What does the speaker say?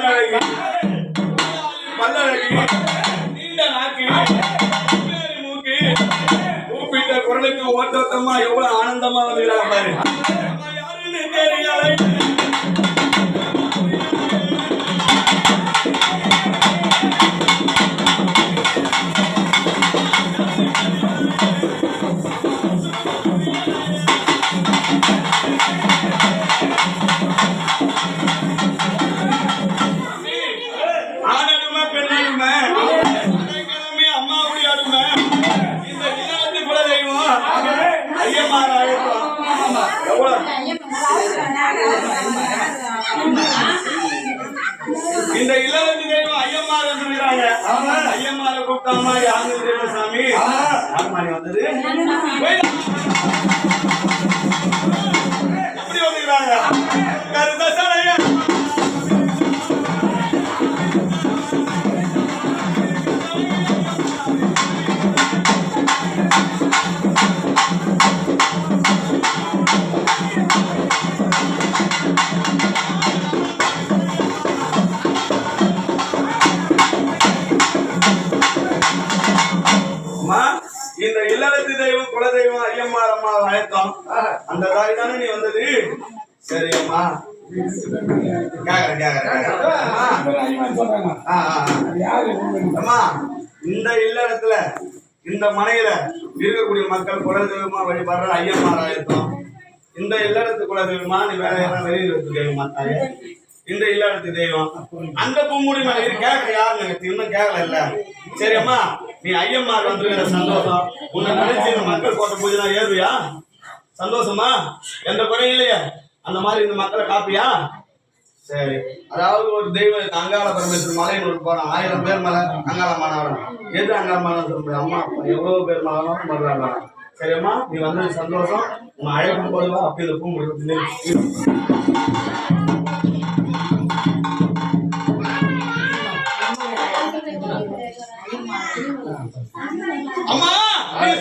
கண்ணழகி பல்லழகி நீண்ட நாக்கு மூக்கு. கூப்பிட்ட குரலுக்கு ஓட்டோட்டமா எவ்வளவு ஆனந்தமா வந்துக்கிறாங்க பாரு. இந்த இல்லத்து தெய்வம் ஐயமார் சொல்லுறாங்க ஐயமார கூப்பிட்டாமா? யாரு தெய்வம் சாமி? வந்தது? அம்மா இந்த இல்லத்து தெய்வம் குல தெய்வம் ஐயம்மார் அம்மா வழக்கம் அந்த தாய் தானே நீ வந்தது? சரி அம்மா. அம்மா, இந்த இல்லறத்துல இந்த மனையில இருக்கக்கூடிய மக்கள் குல தெய்வமா வழிபடுற ஐயம்மார் ஆயத்தம். இந்த இல்லறத்து குல தெய்வமா நீ வேற யாரும் வெளியில தெய்வமா தாயே. இந்த இல்லறத்து தெய்வம். அந்த பூமுடி மேல இரு கேட்க யாருன்னு இன்னும் கேட்கல இல்ல. சரி அம்மா. நீ ஐயம்மார் வந்திருக்கிற சந்தோஷம். உன்னை நினைச்சு இந்த மக்கள் போட்ட பூஜை நான் ஏறுவியா? சந்தோஷமா? எந்த குறையும் இல்லையா. அந்த மாதிரி இந்த மக்களை காப்பியா? சரி. அதாவது ஒரு தெய்வம் இருக்கு, அங்காள பரமேஸ்வரர் மலைன்னு ஒரு போறோம் ஆயிரம் பேர் மலை அங்காள மாணவரம் எது அங்காள மாணவன் சொல்ல அம்மா எவ்வளவு பேர் மேலும் வருவாங்க சரியம்மா நீ வந்தது சந்தோஷம். உன் அழைக்கும் போதுவா அப்படி இந்த பூ முடிவு అమ్మా